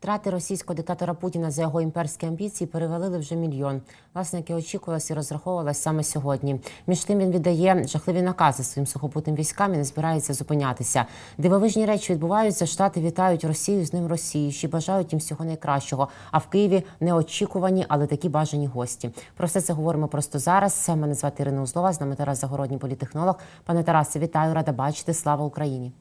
Втрати російського диктатора Путіна за його імперські амбіції перевалили вже мільйон. Власне, яке очікувалось і розраховувалось саме сьогодні. Між тим він віддає жахливі накази своїм сухопутним військам і не збирається зупинятися. Дивовижні речі відбуваються. Штати вітають Росію з ним Росії, ще бажають їм всього найкращого. А в Києві неочікувані, але такі бажані гості. Про все це говоримо просто зараз. Мене звати Ірина Узлова, з нами Тарас Загородній політехнолог. Пане Тарасе, вітаю, рада бачити. Слава Україні.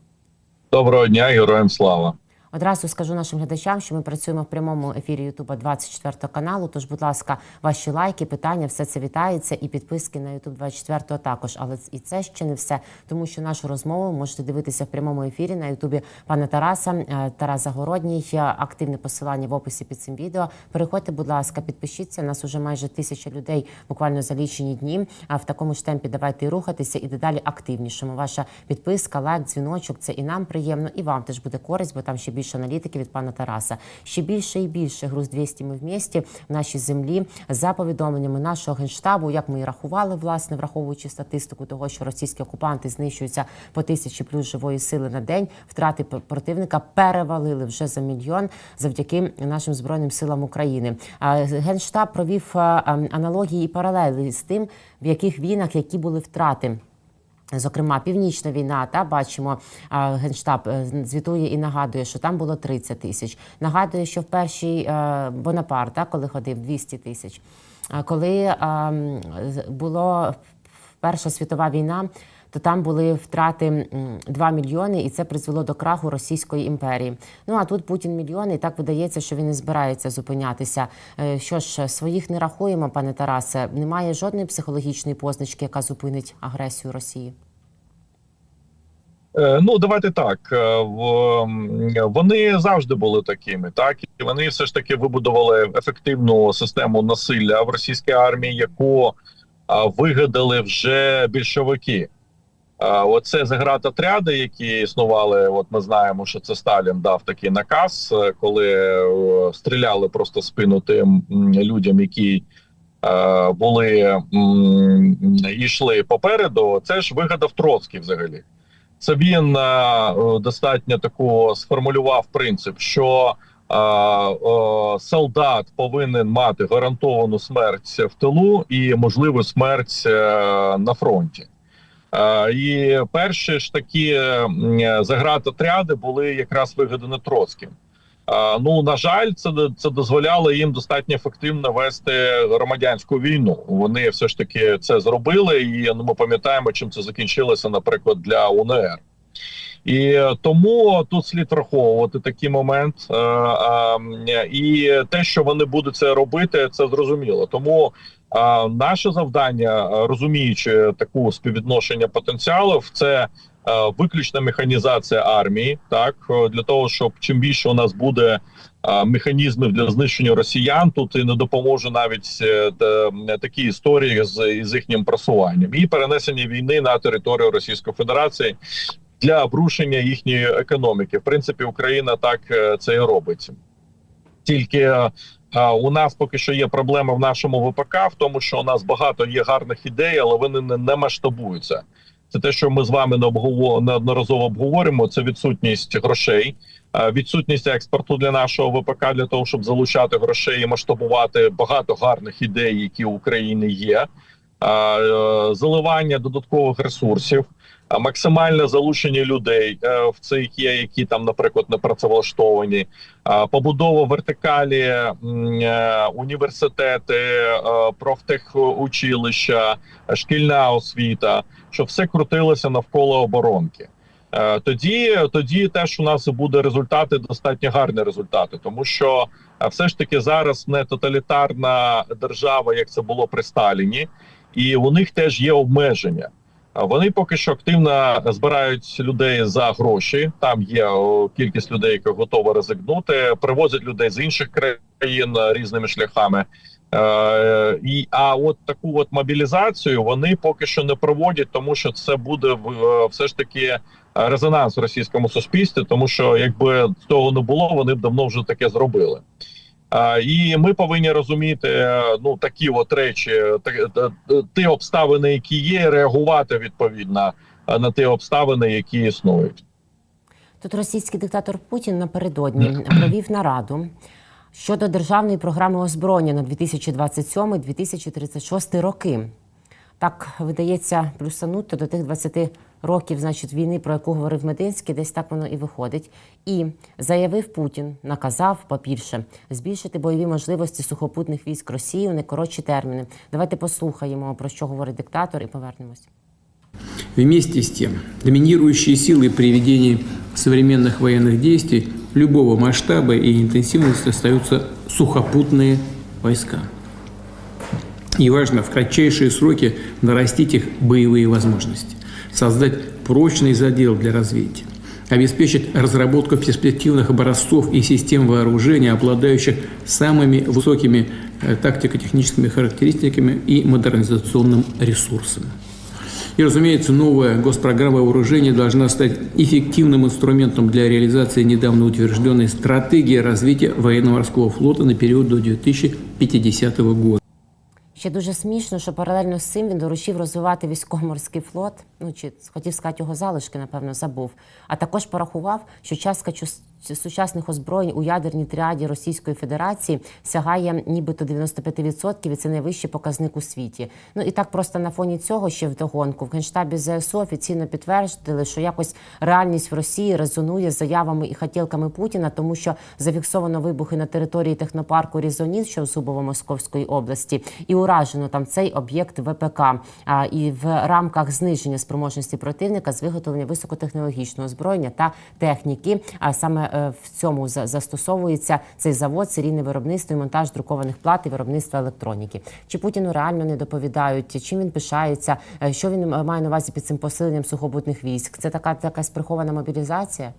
Доброго дня, героям слава. Одразу скажу нашим глядачам, що ми працюємо в прямому ефірі Ютуба 24 каналу. Тож, будь ласка, ваші лайки, питання, все це вітається, і підписки на Ютуб 24 також. Але і це ще не все, тому що нашу розмову можете дивитися в прямому ефірі на Ютубі пана Тараса. Е, Тарас Загородній. Активне посилання в описі під цим відео. Переходьте, будь ласка, підпишіться. Нас уже майже тисяча людей буквально за лічені дні. А в такому ж темпі давайте і рухатися і дедалі активнішому. Ваша підписка, лайк, дзвіночок це і нам приємно, і вам теж буде користь, бо там ще більше аналітики від пана Тараса. Ще більше і більше груз 200 ми в місті в нашій землі за повідомленнями нашого генштабу, як ми і рахували, власне, враховуючи статистику того, що російські окупанти знищуються по тисячі плюс живої сили на день. Втрати противника перевалили вже за мільйон завдяки нашим збройним силам України. А генштаб провів а, а, аналогії і паралелі з тим, в яких війнах які були втрати. Зокрема, північна війна, та бачимо, генштаб е, звітує і нагадує, що там було 30 тисяч. Нагадує, що в першій Бонапарта, коли ходив 200 тисяч. Коли була Перша світова війна, то там були втрати м, 2 мільйони, і це призвело до краху Російської імперії. Ну а тут Путін мільйони, і так видається, що він не збирається зупинятися. Е, Що ж, своїх не рахуємо, пане Тарасе. Немає жодної психологічної позначки, яка зупинить агресію Росії. Е, Ну давайте так. е, Вони завжди були такими, так і вони все ж таки вибудували ефективну систему насилля в російській армії, яку вигадали вже більшовики. Оце заградотряди, які існували. От ми знаємо, що це Сталін дав такий наказ, е, коли е, стріляли просто спину тим людям, які е, були йшли попереду. Це ж вигадав Троцький взагалі. Це він достатньо таку сформулював принцип, що солдат повинен мати гарантовану смерть в тилу і можливу смерть на фронті. Е, і перші ж такі заградотряди були якраз вигадані Троцьким. Е, Ну на жаль, це це дозволяло їм достатньо ефективно вести громадянську війну. Вони все ж таки це зробили, і ну, ми пам'ятаємо, чим це закінчилося, наприклад, для УНР. І тому тут слід враховувати такий момент, е, і те, що вони будуть це робити, це зрозуміло. Тому е, наше завдання, е, розуміючи таку співвідношення потенціалів, це е, виключна механізація армії, так е, для того, щоб чим більше у нас буде механізмів для знищення росіян, тут і не допоможе навіть такі історії з, з їхнім просуванням і перенесення війни на територію Російської Федерації для обрушення їхньої економіки. В принципі, Україна так це і робить. Тільки у нас поки що є проблема в нашому ВПК, в тому, що у нас багато є гарних ідей, але вони не, не масштабуються. Це те, що ми з вами необгово- неодноразово обговорюємо. Це відсутність грошей, відсутність експорту для нашого ВПК для того, щоб залучати грошей і масштабувати багато гарних ідей, які у України є. Е, Заливання додаткових ресурсів, максимальне залучення людей е, в цих є, які там, наприклад, не працевлаштовані, побудова вертикалі, е, університети, е, профтехучилища, шкільна освіта, щоб все крутилося навколо оборонки. Тоді, тоді теж у нас буде результати, достатньо гарні результати, тому що все ж таки зараз не тоталітарна держава, як це було при Сталіні, і у них теж є обмеження. Вони поки що активно збирають людей за гроші. Там є кількість людей, які готові ризикнути, привозять людей з інших країн е, різними шляхами. Е, і а от таку от мобілізацію вони поки що не проводять, тому що це буде в- е, все ж таки резонанс в російському суспільстві, тому що якби цього не було, вони б давно вже таке зробили. І ми повинні розуміти е, ну такі от речі, ті обставини, які є, реагувати відповідно е, на ті обставини, які існують. Тут російський диктатор Путін напередодні провів нараду щодо державної програми озброєння на 2027-2036 роки. Так видається плюсанути до тих 20 років, значить, війни, про яку говорив Мединський, десь так воно і виходить. І заявив Путін, наказав побільше збільшити бойові можливості сухопутних військ Росії у найкоротші терміни. Давайте послухаємо про що говорить диктатор, і повернемось. Вместе с тем, доминирующие силы при ведении современных военных действий любого масштаба и интенсивности остаются сухопутные войска. И важно в кратчайшие сроки нарастить их боевые возможности, Создать прочный задел для развития, обеспечить разработку перспективных образцов и систем вооружения, обладающих самыми высокими э, тактико-техническими характеристиками и модернизационным ресурсом. И, разумеется, новая госпрограмма вооружения должна стать эффективным инструментом для реализации недавно утвержденной стратегии развития военно-морского флота на период до 2050 года. Ще дуже смішно, що паралельно з цим він доручив розвивати військово-морський флот. Ну чи хотів сказати його залишки, напевно, забув. А також порахував, що частка сучасних озброєнь у ядерній тріаді Російської Федерації сягає нібито 95%, і це найвищий показник у світі. Ну і так просто на фоні цього ще вдогонку в генштабі ЗСУ офіційно підтвердили, що якось реальність в Росії резонує з заявами і хотілками Путіна, тому що зафіксовано вибухи на території технопарку Різоніт, що в Зубово-Московської області, і уражено там цей об'єкт ВПК. А і в рамках зниження спроможності противника з виготовлення високотехнологічного озброєння та техніки. А саме е, в цьому за- застосовується цей завод, серійне виробництво і монтаж друкованих плат і виробництва електроніки. Чи Путіну реально не доповідають, чим він пишається, е, що він е, має на увазі під цим посиленням сухопутних військ? Це така якась прихована мобілізація?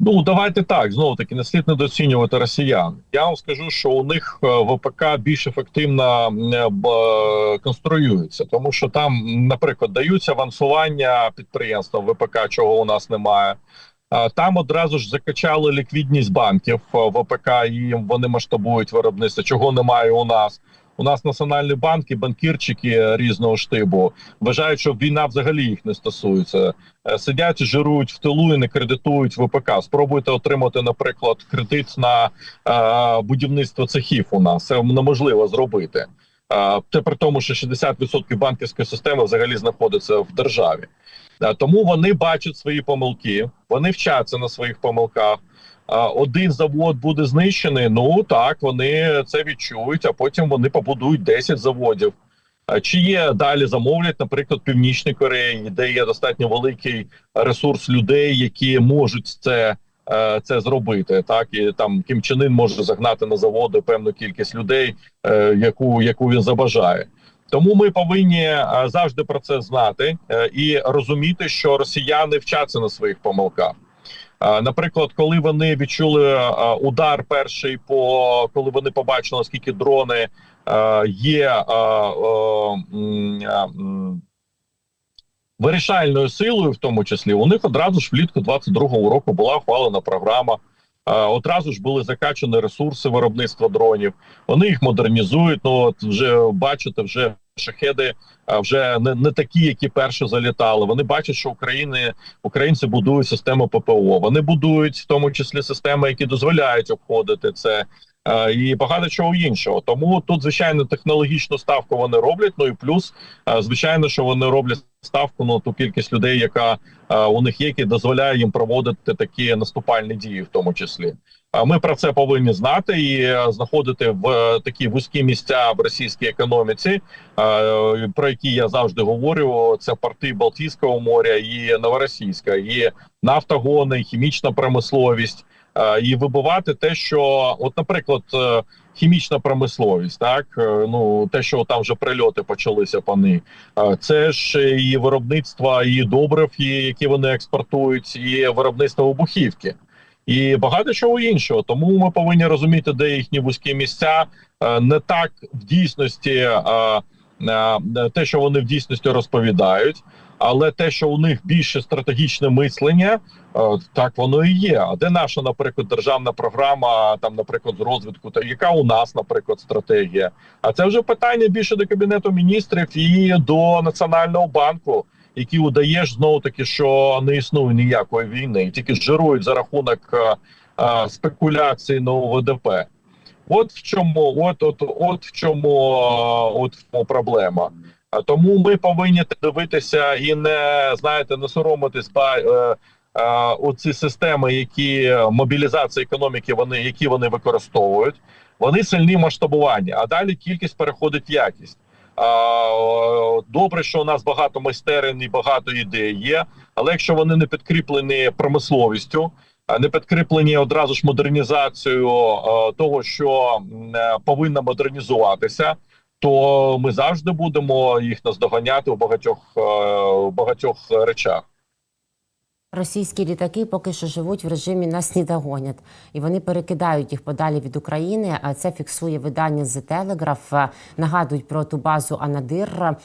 Ну давайте так знову таки не слід недооцінювати росіян. Я вам скажу, що у них ВПК більш ефективно конструюється, тому що там, наприклад, даються авансування підприємствам ВПК, чого у нас немає. Там одразу ж закачали ліквідність банків е, ВПК, і вони масштабують виробництво, чого немає у нас. У нас національні банки, банкірчики різного штибу вважають, що війна взагалі їх не стосується. Е, Сидять, жирують в тилу і не кредитують ВПК. Спробуйте отримати, наприклад, кредит на е, будівництво цехів. У нас це неможливо зробити. Е, Це при тому, що 60% банківської системи взагалі знаходиться в державі. Тому вони бачать свої помилки, вони вчаться на своїх помилках. Один завод буде знищений. Ну так вони це відчують, а потім вони побудують 10 заводів. Чи є далі замовлять, наприклад, Північній Кореї, де є достатньо великий ресурс людей, які можуть це, е, це зробити. Так і там Кім Чен Ын може загнати на заводи певну кількість людей, е, яку, яку він забажає. Тому ми повинні е, завжди про це знати е, і розуміти, що росіяни вчаться на своїх помилках. Е, Наприклад, коли вони відчули удар перший, по коли вони побачили, наскільки дрони є вирішальною силою, в тому числі, у них одразу ж влітку 22-го року була ухвалена програма. Одразу ж були закачані ресурси виробництва дронів. Вони їх модернізують. Ну от вже бачите, вже шахеди вже не, не такі, які перші залітали. Вони бачать, що України українці будують систему ППО. Вони будують в тому числі системи, які дозволяють обходити це. Е, І багато чого іншого, тому тут звичайно технологічну ставку вони роблять. Ну і плюс, е, звичайно, що вони роблять ставку на ту кількість людей, яка е, у них є, які дозволяє їм проводити такі наступальні дії, в тому числі. Ми про це повинні знати і знаходити в такі вузькі місця в російській економіці, про які я завжди говорю. Це порти Балтійського моря і Новоросійська, і нафтогони, хімічна промисловість. Е, І вибивати те, що, от, наприклад, е, хімічна промисловість, так? Е, ну те, що там вже прильоти почалися по них, е, це ж і виробництво і добрив, і які вони експортують, і виробництво вибухівки. І багато чого іншого. Тому ми повинні розуміти, де їхні вузькі місця. Не так в дійсності те, що вони в дійсності розповідають, але те, що у них більше стратегічне мислення, е, так воно і є. А де наша, наприклад, державна програма, там, наприклад, з розвитку, та яка у нас, наприклад, стратегія? А це вже питання більше до кабінету міністрів і до національного банку. які удаєш знову таки, що не існує ніякої війни, і тільки жирують за рахунок е, е, спекуляцій на ВДП. От в чому, от, от, от в чому, от в чому проблема. А Тому ми повинні дивитися і не знаєте, не соромитись ба- е, е, оці системи, які мобілізації економіки, вони які вони використовують. Вони сильні в масштабуванні, а далі кількість переходить в якість. Е, добре, що у нас багато майстерень і багато ідей є, але якщо вони не підкріплені промисловістю, не підкріплені одразу ж модернізацією е, того, що е, повинно модернізуватися, то ми завжди будемо їх наздоганяти у багатьох е, багатьох речах. Російські літаки поки що живуть в режимі нас не догонять, і вони перекидають їх подалі від України. А це фіксує видання The Telegraph. Нагадують про ту базу Анадир,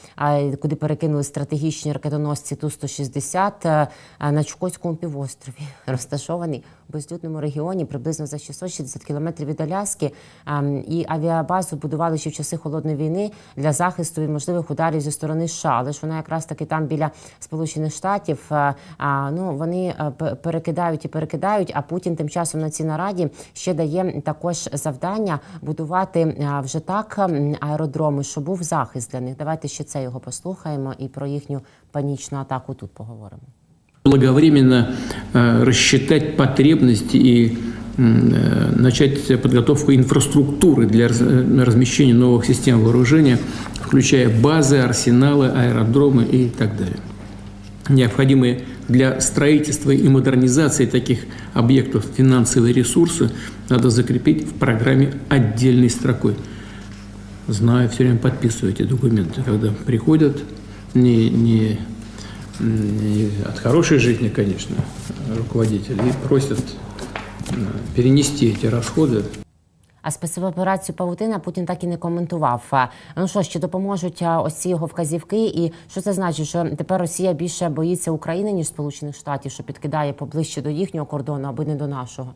куди перекинули стратегічні ракетоносці Ту 160 а, на Чукотському півострові, розташований у безлюдному регіоні приблизно за 660 кілометрів від Аляски. І авіабазу будували ще в часи холодної війни для захисту від можливих ударів зі сторони США. Але ж вона якраз таки там біля Сполучених Штатів. Ну вони е, пе- перекидають і перекидають. А Путін тим часом на цій нараді ще дає також завдання будувати а, вже так м, аеродроми, щоб був захист для них. Давайте ще це його послухаємо і про їхню панічну атаку тут поговоримо. Благовременно э, рассчитать потребности и м, э, начать подготовку инфраструктуры для раз- э, размещения новых систем вооружения, включая базы, арсеналы, аэродромы и так далее. Необходимые для строительства и модернизации таких объектов финансовые ресурсы надо закрепить в программе отдельной строкой. Знаю, все время подписываю эти документы, когда приходят не, не, не от хорошей жизни, конечно, руководители, и просят э, перенести эти расходы А спецоперацію Павутина Путін так і не коментував. Ну що ще допоможуть ось ці його вказівки? І що це значить? Що тепер Росія більше боїться України ніж Сполучених Штатів, що підкидає поближче до їхнього кордону, аби не до нашого?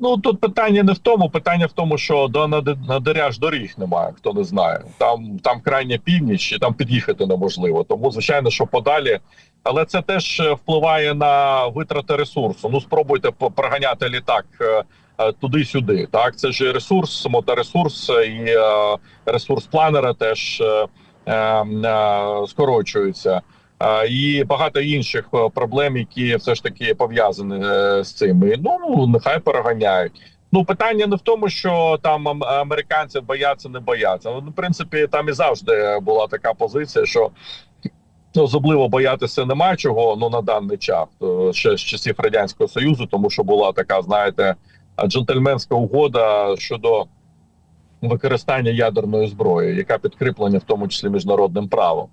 Ну тут питання не в тому, питання в тому, що до Нади- доріг немає, хто не знає. Там там крайня північ, і там під'їхати неможливо. Тому звичайно, що подалі. Але це теж е, впливає на витрати ресурсу. Ну спробуйте проганяти літак е, е, туди-сюди. Так, це ж ресурс, моторесурс і ресурс планера теж е, е, е, скорочується. І багато інших е, проблем, які все ж таки пов'язані е, з цим. І, Ну нехай переганяють. Ну питання не в тому, що там американці бояться, не бояться. Ну, в принципі, там і завжди була така позиція, що ну, особливо боятися немає чого. Ну на даний час е, ще з часів радянського союзу, тому що була така, знаєте, джентльменська угода щодо використання ядерної зброї, яка підкріплена в тому числі міжнародним правом.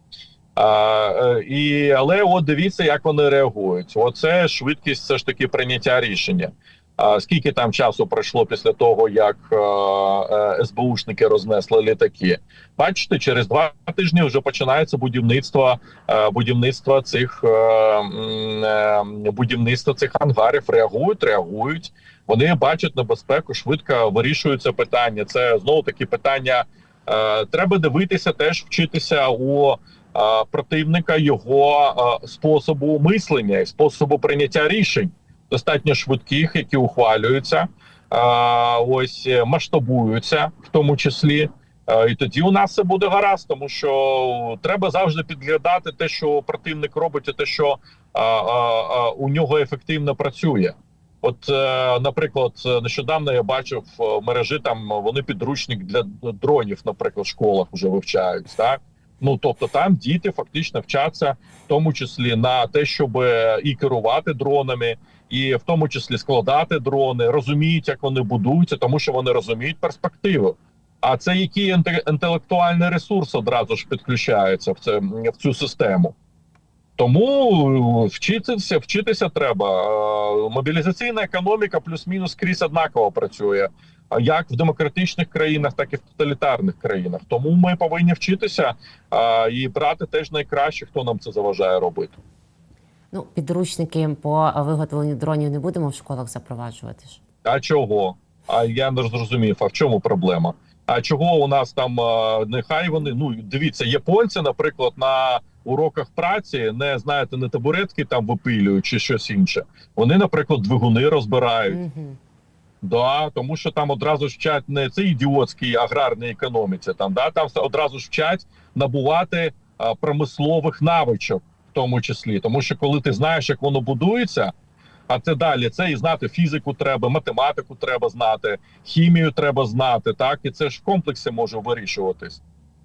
А, е, і, але от дивіться, як вони реагують. Оце швидкість все ж таки прийняття рішення. А, скільки там часу пройшло після того, як е, е, СБУшники рознесли літаки? Бачите, через два тижні вже починається будівництво е, будівництво цих е, е, будівництво цих ангарів. Реагують, реагують. Вони бачать небезпеку, швидко вирішуються питання. Це знову таки питання. Е, треба дивитися, теж вчитися у противника його е, способу мислення і способу прийняття рішень, достатньо швидких, які ухвалюються, е, ось е, масштабуються, в тому числі. Е, І тоді у нас все буде гаразд, тому що треба завжди підглядати те, що противник робить, і те, що а, а, у нього ефективно працює. От, е, наприклад, нещодавно я бачив в мережі там вони підручник для дронів, наприклад, в школах вже вивчають. Так ну тобто, там діти фактично вчаться, в тому числі на те, щоб і керувати дронами, і в тому числі складати дрони, розуміють, як вони будуються, тому що вони розуміють перспективу. А це який інтелектуальний ресурс одразу ж підключається в це в цю систему. Тому вчитися, вчитися треба. Е, Мобілізаційна економіка плюс-мінус скрізь однаково працює, як в демократичних країнах, так і в тоталітарних країнах. Тому ми повинні вчитися і брати теж найкраще, хто нам це заважає робити. Ну, підручники по виготовленню дронів не будемо в школах запроваджувати ж. А чого? А я не зрозумів. А в чому проблема? А чого у нас там нехай вони ну дивіться, японці, наприклад, на уроках праці не знаєте, не табуретки там випилюють чи щось інше. Вони, наприклад, двигуни розбирають. Мгм. Да, тому що там одразу ж вчать не це ідіотській аграрній економіці. Там да там одразу ж вчать набувати а, промислових навичок, в тому числі, тому що коли ти знаєш, як воно будується. А це далі це і знати фізику треба, математику треба знати, хімію треба знати. Так і це ж в комплексі може вирішуватись.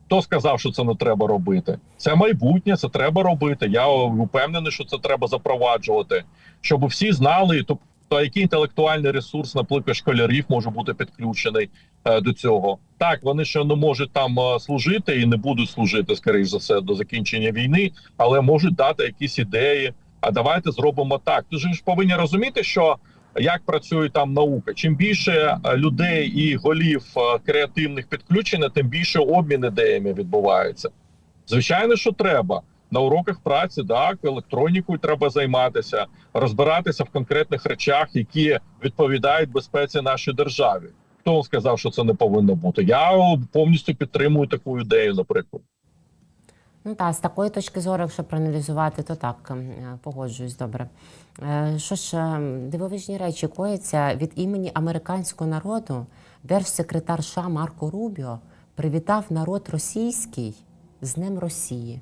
Хто сказав, що це не треба робити? Це майбутнє, це треба робити. Я впевнений, що це треба запроваджувати, щоб всі знали, тобто який інтелектуальний ресурс, наприклад, школярів може бути підключений е, до цього. Так, вони ще не можуть там е, служити і не будуть служити, скоріш за все, до закінчення війни, але можуть дати якісь ідеї. А давайте зробимо так. Ти ж повинні розуміти, що як працює там наука. Чим більше е, людей і голів е, креативних підключено, тим більше обмін ідеями відбувається. Звичайно, що треба. На уроках праці так електронікою треба займатися, розбиратися в конкретних речах, які відповідають безпеці нашій державі. Хто сказав, що це не повинно бути? Я повністю підтримую таку ідею, наприклад. Ну так, з такої точки зору, якщо проаналізувати, то так ем, е, погоджуюсь добре. Е, Що ж, ем, дивовижні речі кояться від імені американського народу. Держсекретар США Марко Рубіо привітав народ російський з Днем Росії.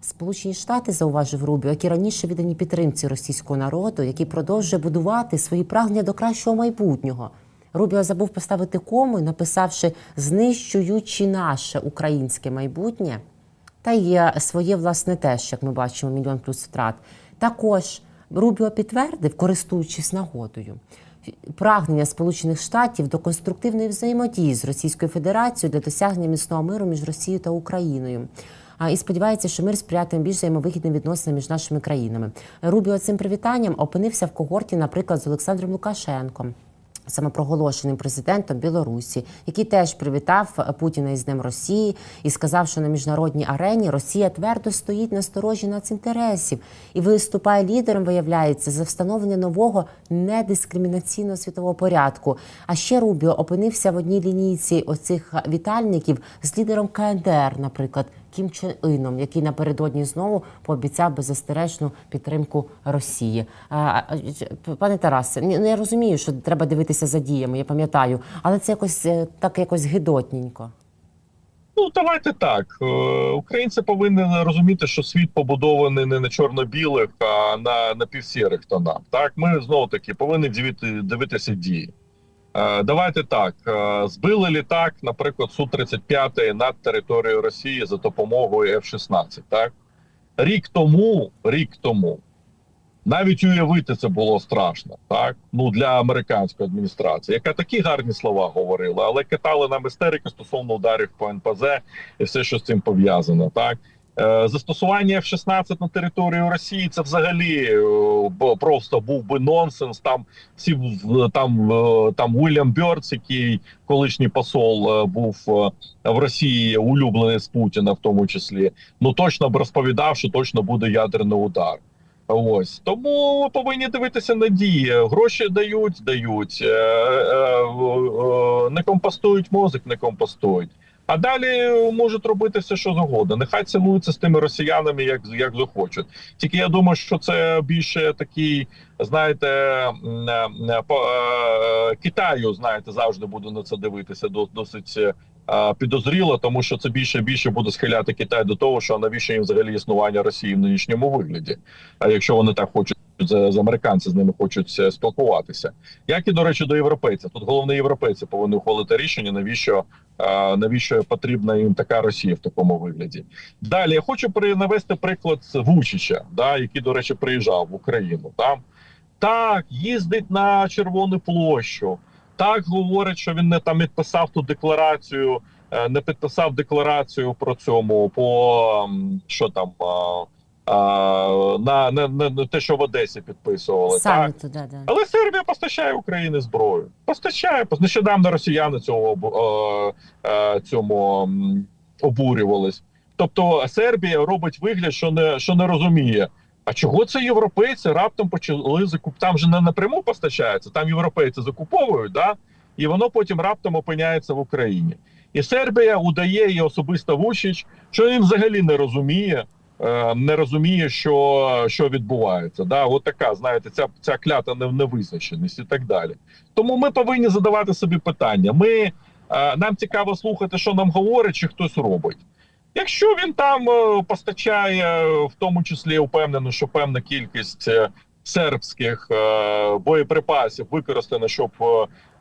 Сполучені Штати, зауважив Рубіо, які раніше віддані підтримці російського народу, який продовжує будувати свої прагнення до кращого майбутнього. Рубіо забув поставити кому, написавши знищуючи наше українське майбутнє. Та є своє власне теж, як ми бачимо, мільйон плюс втрат. Також Рубіо підтвердив, користуючись нагодою, прагнення Сполучених Штатів до конструктивної взаємодії з Російською Федерацією для досягнення міцного миру між Росією та Україною. І сподівається, що мир сприятиме більш взаємовигідним відносинам між нашими країнами. Рубіо цим привітанням опинився в когорті, наприклад, з Олександром Лукашенком самопроголошеним президентом Білорусі, який теж привітав Путіна із Днем Росії і сказав, що на міжнародній арені Росія твердо стоїть на сторожі націнтересів і виступає лідером, виявляється, за встановлення нового недискримінаційного світового порядку. А ще Рубіо опинився в одній лінійці оцих вітальників з лідером КНДР, наприклад. Кім Чен Іном, який напередодні знову пообіцяв беззастережну підтримку Росії. А, Пане Тарасе, ні, ну розумію, що треба дивитися за діями, я пам'ятаю, але це якось е, так якось гидотненько. Ну давайте так. Е, Українці повинні розуміти, що світ побудований не на чорно-білих, а на напівсірих тонах. Так, ми знову таки повинні дивити, дивитися дії. Е, Давайте так. е, Збили літак, наприклад, Су-35 над територією Росії за допомогою F-16. Так рік тому, рік тому, навіть уявити це було страшно, так ну для американської адміністрації, яка такі гарні слова говорила, але катали нам істерики стосовно ударів по НПЗ і все, що з цим пов'язано. Так застосування F-16 на територію Росії це взагалі е, просто був би нонсенс. Там всі там, е, там Уільям Бьордс, який колишній посол е, був е, в Росії, улюблений з Путіна, в тому числі, ну точно б розповідав, що точно буде ядерний удар. Ось тому повинні дивитися на дії. Гроші дають, дають, е, е, е, не компостують мозок, не компостують. А далі можуть робити все, що завгодно. Нехай цілуються з тими росіянами, як як захочуть. Тільки я думаю, що це більше такий, знаєте, е, по е, Китаю, знаєте, завжди буду на це дивитися до- досить е, підозріло, тому що це більше і більше буде схиляти Китай до того, що навіщо їм взагалі існування Росії в нинішньому вигляді. А якщо вони так хочуть з, американці з ними хочуть е, спілкуватися, як і до речі, до європейців. Тут головне європейці повинні ухвалити рішення, навіщо навіщо потрібна їм така Росія в такому вигляді. Далі я хочу навести приклад Вучича, да, який, до речі, приїжджав в Україну. Там так їздить на Червону площу. Так говорить, що він не там підписав ту декларацію, е, не підписав декларацію про цьому по що там. на, на, на, на те, що в Одесі підписували, так туди, да. але Сербія постачає Україні зброю. Постачає нещодавно росіяни цього е, цьому обурювались. Тобто Сербія робить вигляд, що не що не розуміє. А чого це європейці раптом почали закуп? Там же не напряму постачається, там європейці закуповують, да? і воно потім раптом опиняється в Україні. І Сербія удає і особисто Вучич, що він взагалі не розуміє, е, не розуміє, що, що відбувається. Да, от така, знаєте, ця, ця клята нев- невизначеність і так далі. Тому ми повинні задавати собі питання. Ми е, нам цікаво слухати, що нам говорить, чи хтось робить. Якщо він там е, постачає, е, в тому числі впевнено, що певна кількість е, сербських боєприпасів використана, щоб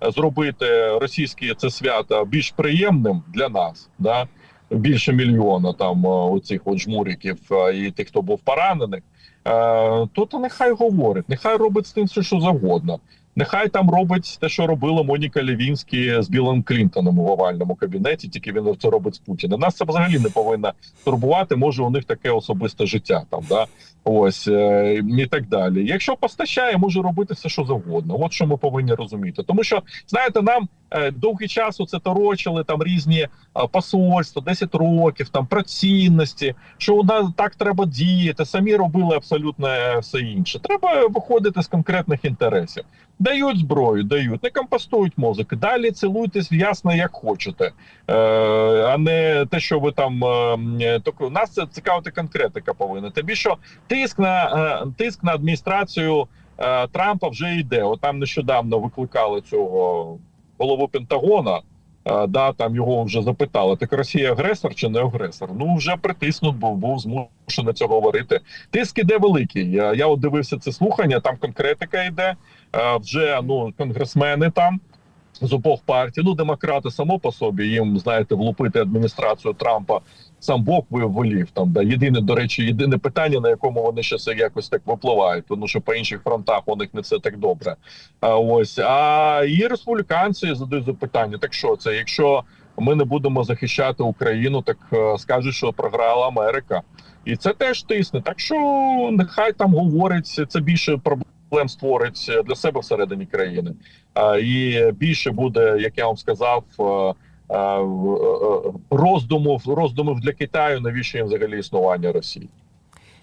зробити російське це свято більш приємним для нас, да більше мільйона там оцих от жмуриків і тих, хто був поранений, е, то, то нехай говорить, нехай робить з тим все, що завгодно. Нехай там робить те, що робила Моніка Лівінські з Білом Клінтоном у овальному кабінеті, тільки він це робить з Путіним. Нас це взагалі не повинно турбувати. Може, у них таке особисте життя там, да ось е, і так далі. Якщо постачає, може робити все, що завгодно. От що ми повинні розуміти. Тому що знаєте, нам довгий час це торочили там різні е, посольства, 10 років, там про цінності, що у нас так треба діяти. Самі робили абсолютно е, все інше. Треба виходити з конкретних інтересів. Дають зброю, дають, не компостують мозок. Далі цілуйтесь ясно, як хочете, е, а не те, що ви там е, так, нас це цікавити конкретика повинна. Тобі що тиск на е, тиск на адміністрацію е, Трампа вже йде. От там нещодавно викликали цього голову Пентагона. е, Да, там його вже запитали: так Росія агресор чи не агресор? Ну вже притиснут був, був змушений це говорити. Тиск іде великий. Я, я от дивився це слухання. Там конкретика йде. Е, Вже ну конгресмени там з обох партій. Ну, демократи само по собі їм знаєте, влупити адміністрацію Трампа. Сам Бог ви- волів там. Да єдине, до речі, єдине питання, на якому вони ще все якось так випливають, тому що по інших фронтах у них не все так добре. А ось а і республіканці задають запитання: так що це? Якщо ми не будемо захищати Україну, так е, скажуть, що програла Америка, і це теж тисне. Так що нехай там говорить це більше проблем створить для себе всередині країни. І більше буде, як я вам сказав. е, е, е, роздумів роздумів для Китаю, навіщо їм взагалі існування Росії.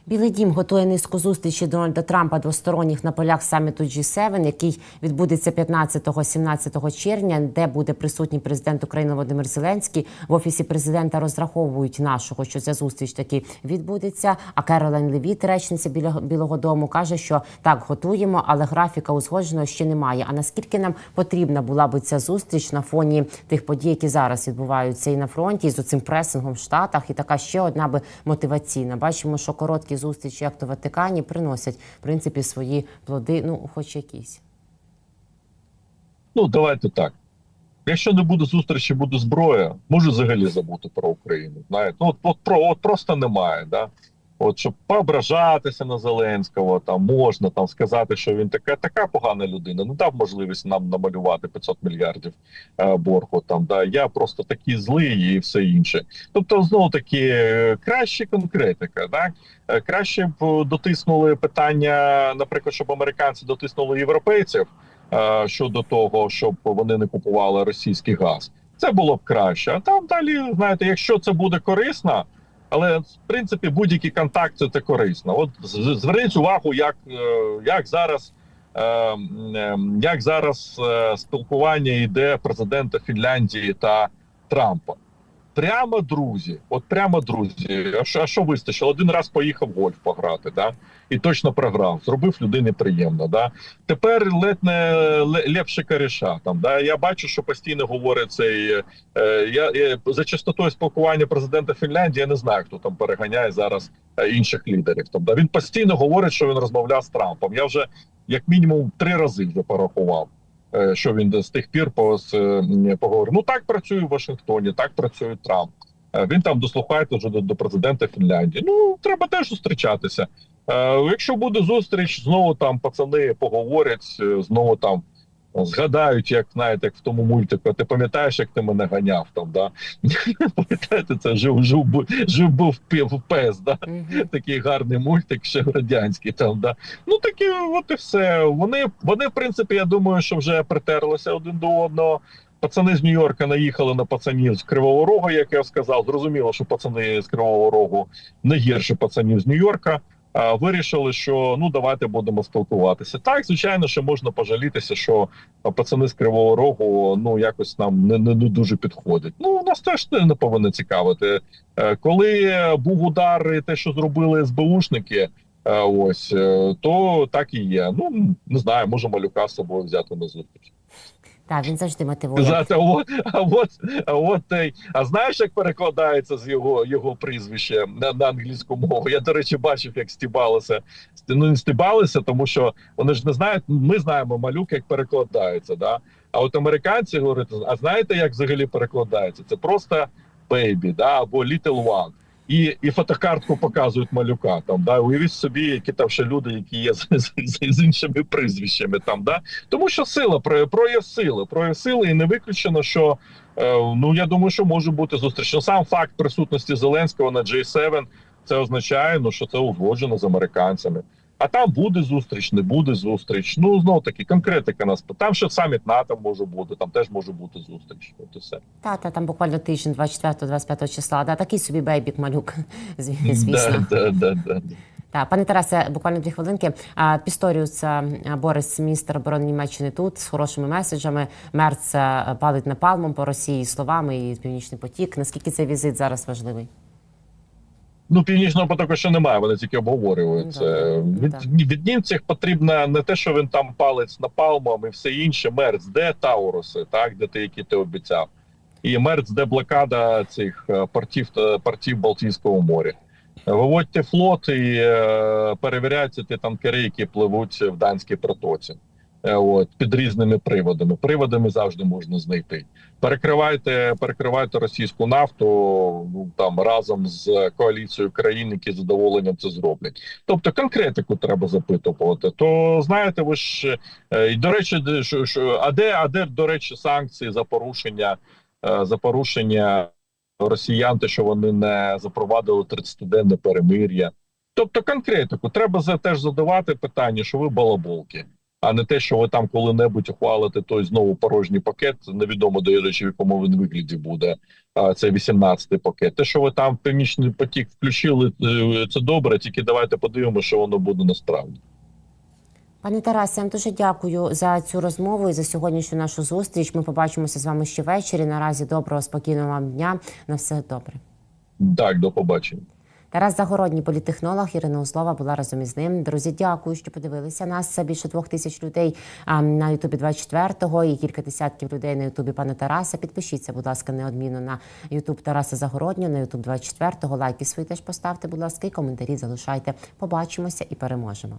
Білий дім готує низку зустрічі Дональда Трампа двосторонніх на полях саміту G7, який відбудеться 15-17 червня, де буде присутній президент України Володимир Зеленський. В офісі президента розраховують нашого, що ця зустріч таки відбудеться. А Керолайн Левіт, речниця Біля- Білого Дому, каже, що так готуємо, але графіка узгодженого ще немає. А наскільки нам потрібна була би ця зустріч на фоні тих подій, які зараз відбуваються і на фронті, і з цим пресингом в Штатах, і така ще одна би мотиваційна. Бачимо, що короткі зустрічі, як то в Ватикані, приносять в принципі свої плоди, ну хоч якісь. Ну давайте так. Якщо не буде зустрічі, буде зброя, може взагалі забути про Україну. Знаєте, ну от, от от просто немає. Да? От щоб поображатися на Зеленського, там можна там сказати, що він така така погана людина. Не дав можливість нам намалювати 500 мільярдів е, боргу. Там да я просто такий злий і все інше. Тобто, знову таки краще конкретика. Так Е, краще б дотиснули питання, наприклад, щоб американці дотиснули європейців е, щодо того, щоб вони не купували російський газ. Це було б краще. А там далі, знаєте, якщо це буде корисно, але в принципі будь-які контакти це корисно. От зверніть увагу, як, е, як зараз. е, е, Як зараз спілкування йде президента Фінляндії та Трампа? Прямо друзі, от прямо друзі. А що, а що вистачило? Один раз поїхав гольф пограти, да? і точно програв. Зробив людині приємно. Да? Тепер ледь не ле- лепше коріша. Там да я бачу, що постійно говорить цей е, я, я за частотою спілкування президента Фінляндії. Я не знаю, хто там переганяє зараз е, інших лідерів. Там да він постійно говорить, що він розмовляв з Трампом. Я вже як мінімум три рази вже порахував. Е, Що він з тих пір е, поговорив. Ну так працює в Вашингтоні, так працює Трамп. Е, Він там дослухається вже до, президента Фінляндії. Ну треба теж зустрічатися. Якщо буде зустріч, знову там пацани поговорять, знову там згадають, як знаєте, як в тому мультику. Ти пам'ятаєш, як ти мене ганяв там? Да? Пам'ятаєте, це жив, жив, жив був пес, да? такий гарний мультик, ще радянський там. Да? Ну такі, от і все. Вони, вони, в принципі, я думаю, що вже притерлися один до одного. Пацани з Нью-Йорка наїхали на пацанів з Кривого Рогу, як я сказав. Зрозуміло, що пацани з Кривого Рогу не гірше пацанів з Нью-Йорка. Вирішили, що ну давайте будемо спілкуватися. Так, звичайно, що можна пожалітися, що пацани з Кривого Рогу ну якось нам не, не, не дуже підходять. Ну нас теж не не повинно цікавити. Е, Коли був удар, і те, що зробили СБУшники, е, ось е, то так і є. Ну не знаю, може малюка з собою взяти на зустріч. Так, він завжди мотивує. Сказати, от, а от, а от. А знаєш, як перекладається з його його прізвище на, на англійську мову? Я, до речі, бачив, як стібалося. Ну, не стібалися, тому що вони ж не знають. Ми знаємо малюк, як перекладається. Да? А от американці говорять, а знаєте, як взагалі перекладається? Це просто baby, да? або little one. І, і фотокартку показують малюка. Там да уявіть собі, які там ще люди, які є з, з, з, з іншими прізвищами. Там да тому, що сила про прояв сили, прояв сили, і не виключено, що е, ну я думаю, що може бути зустріч. Сам факт присутності Зеленського на J7, це означає, ну що це узгоджено з американцями. А там буде зустріч, не буде зустріч. Ну знов таки конкретика нас там ще саміт НАТО може бути, там теж може бути зустріч. От і все. Та, та там буквально тиждень, 24-25 числа. Да, такий собі бейбік малюк, зві- звісно. Да, да, да, да. Так, пане Тарасе, буквально дві хвилинки. А, Пісторіус Борис, міністр оборони Німеччини, тут з хорошими меседжами. Мерц палить напалмом по Росії словами і Північний потік. Наскільки цей візит зараз важливий? Ну, північного потоку ще немає, вони тільки обговорюють це. Від, від німців потрібно не те, що він там палець напалмом і все інше. Мерц, де Тауруси, так, де ти які ти обіцяв. І Мерц, де блокада цих е, портів портів Балтійського моря. Виводьте флот і е, перевіряйте ті танкери, які пливуть в Данській протоці. Е, От під різними приводами. Приводами завжди можна знайти. Перекривайте, перекривайте російську нафту ну там разом з коаліцією країн, які з задоволенням це зроблять. Тобто конкретику треба запитувати. То знаєте, ви ж е, і до речі, що, що а де, а де до речі, санкції за порушення е, за порушення росіян, те, що вони не запровадили 30-денне перемир'я. Тобто конкретику треба за теж задавати питання, що ви балаболки, а не те, що ви там коли-небудь ухвалите той знову порожній пакет. Невідомо до речі, в якому він вигляді буде. А це 18-й пакет. Те, що ви там північний потік включили, е, це добре. Тільки давайте подивимося, що воно буде насправді. Пане Тарасе, я вам дуже дякую за цю розмову і за сьогоднішню нашу зустріч. Ми побачимося з вами ще ввечері. Наразі доброго, спокійного вам дня. На все добре. Так, до побачення. Тарас Загородній, політехнолог Ірина Услова була разом із ним. Друзі, дякую, що подивилися нас. Більше двох тисяч людей на Ютубі 24-го і кілька десятків людей на Ютубі пана Тараса. Підпишіться, будь ласка, неодмінно на Ютуб Тараса Загороднього, на Ютуб 24-го. Лайки свої теж поставте, будь ласка, і коментарі залишайте. Побачимося і переможемо.